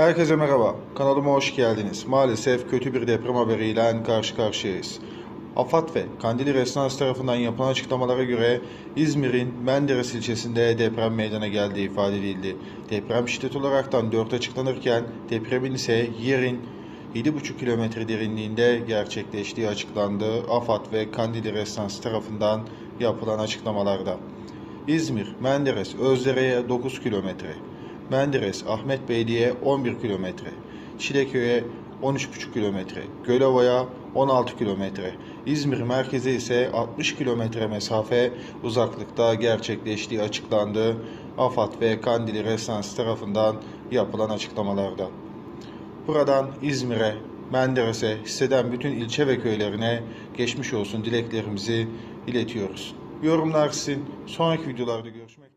Herkese merhaba. Kanalıma hoş geldiniz. Maalesef kötü bir deprem haberiyle karşı karşıyayız. AFAD ve Kandili Restorans tarafından yapılan açıklamalara göre İzmir'in Menderes ilçesinde deprem meydana geldiği ifade edildi. Deprem şiddet olaraktan 4 açıklanırken depremin ise yerin 7,5 kilometre derinliğinde gerçekleştiği açıklandı. AFAD ve Kandili Restorans tarafından yapılan açıklamalarda. İzmir, Menderes, Özdere'ye 9 kilometre, Menderes, Ahmet Beyli'ye 11 kilometre, Çileköy'e 13,5 kilometre, Gölova'ya 16 kilometre, İzmir merkeze ise 60 kilometre mesafe uzaklıkta gerçekleştiği açıklandı. AFAD ve Kandili Resans tarafından yapılan açıklamalarda. Buradan İzmir'e, Menderes'e, hisseden bütün ilçe ve köylerine geçmiş olsun dileklerimizi iletiyoruz. Yorumlar sizin. Sonraki videolarda görüşmek